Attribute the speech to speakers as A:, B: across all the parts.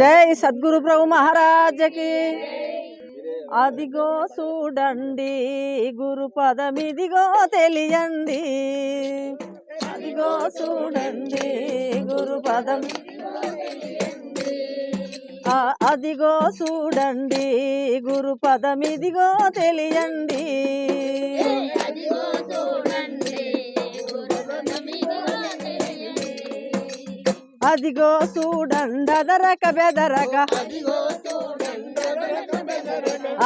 A: జై సద్గురు ప్రభు మహారాజకి అదిగో చూడండి గురు పదమిదిగో తెలియండి. అదిగో చూడండి గురు పదం. అదిగో చూడండి గురు పదమిదిగో తెలియండి. అదిగో చూడండి బెదరక.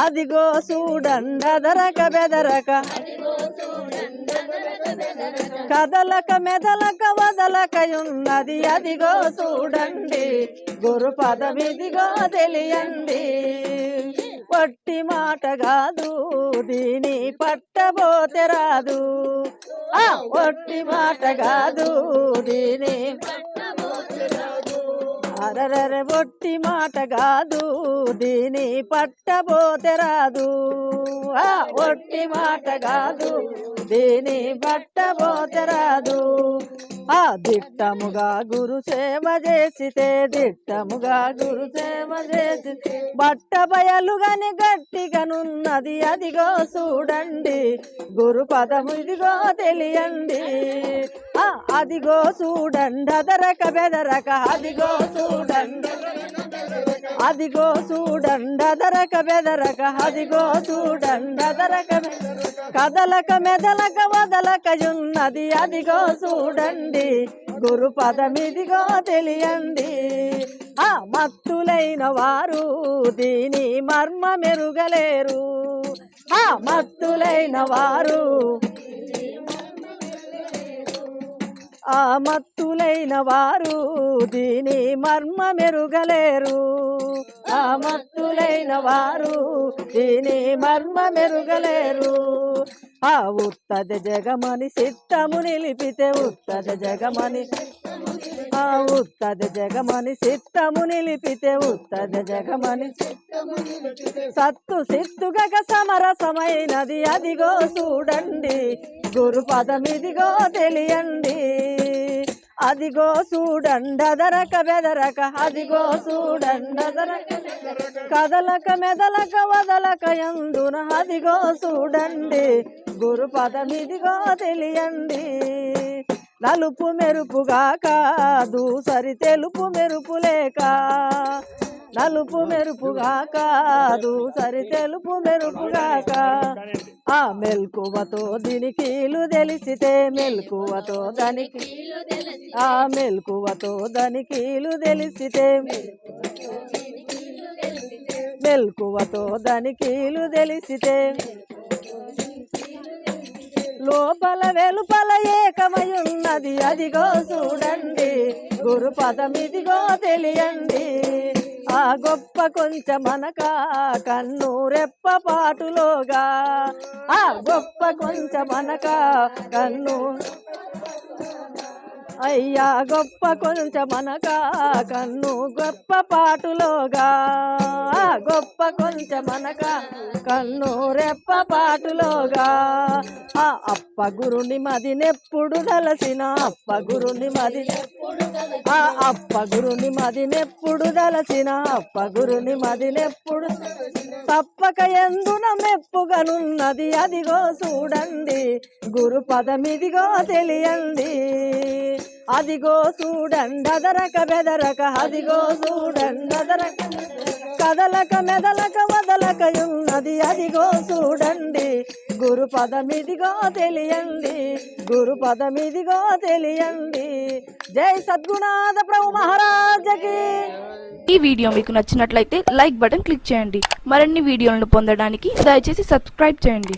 A: అదిగో చూడండి బెదరక. కదలక మెదలక వదలక ఉన్నది అదిగో చూడండి గురు పదమిదిగో తెలియండి. వట్టి మాట కాదు దీని పట్టబోతే రాదు. ఒట్టి మాట కాదు దీని అరరర బొట్టి మాట కాదు దీని పట్టబోతే రాదు. ఒట్టి మాట కాదు దీని పట్టబోతే రాదు. ఆ దిట్టముగా గురు సేవ చేసితే దిట్టముగా గురు సేవ చేసి బట్ట బయలుగాని గట్టిగానున్నది అదిగో చూడండి. గురు పదము ఇదిగో తెలియండి. ఆ అదిగో చూడండి అదరక బెదరక అదిగో చూడండి. అదిగో చూడండి దరక బెదరక అదిగో చూడండి దరక కదలక మెదలక వదలక ఉన్నది అదిగో చూడండి. గురు పదమిదిగో తెలియండి. ఆ మత్తులైన వారు దీని మర్మ మెరుగలేరు. ఆ మత్తులైన వారు ఆ మత్తులైన వారు దీని మర్మ మెరుగలేరు. మత్తులైన వారు దీని మర్మ మెరుగలేరు ఆ ఉత్తద జగమని సిద్ధము నిలిపితే ఉత్తద జగమని ఆ ఉత్తద జగమని సిద్ధము నిలిపితే ఉత్తద జగమని సత్తు సిత్తుగక సమరసమైనది అదిగో చూడండి గురు పదమిదిగో తెలియండి. అదిగో చూడండి దరక బెదరక అదిగో చూడండి కదలక మెదలక వదలక ఎందున అదిగో చూడండి గురుపదమిదిగో తెలియండి. నలుపు మెరుపుగాక దూసరి తెలుపు మెరుపు లేక నలుపు మెరుపుగాక సరి తెలుపు మెరుపుగాక. ఆ మెల్కువతో దీనికీలు తెలిసితే మెల్కువతో దానికి ఆ మెల్కువతో దానికీలు తెలిసితే మెల్కువతో దానికీలు తెలిసితే లోపల వెలుపల ఏకమై ఉన్నది అదిగో చూడండి గురు పదమిదిగో తెలియండి. ఆ గొప్ప కొంచెమనక కన్ను రెప్ప పాటులోగా. ఆ గొప్ప కొంచెమనక కన్ను అయ్యా గొప్ప కొంచెమనక కన్ను గొప్ప పాటులోగా. గొప్ప కొంచెమనక కన్ను రెప్ప పాటులోగా. ఆ అప్ప గురుని మది నెప్పుడు దలసిన అప్ప గురుని మది ఆ అప్ప గురుని మది నెప్పుడు దలసిన అప్ప గురుని మది నెప్పుడు తప్పక ఎందున మెప్పుగనున్నది అదిగో చూడండి. గురు పదమిదిగో తెలియండి. అదిగో చూడండి అదరక బెదరక అదిగో చూడండి అదరక కదలక మెదలక వదలక ఉన్నది అదిగో చూడండి. గురు పదమిదిగో తెలియండి. గురు పదమిదిగో తెలియండి. జై సద్గుణాద ప్రభు మహారాజకి.
B: ఈ వీడియో మీకు నచ్చినట్లయితే లైక్ బటన్ క్లిక్ చేయండి. మరిన్ని వీడియోలను పొందడానికి దయచేసి సబ్స్క్రైబ్ చేయండి.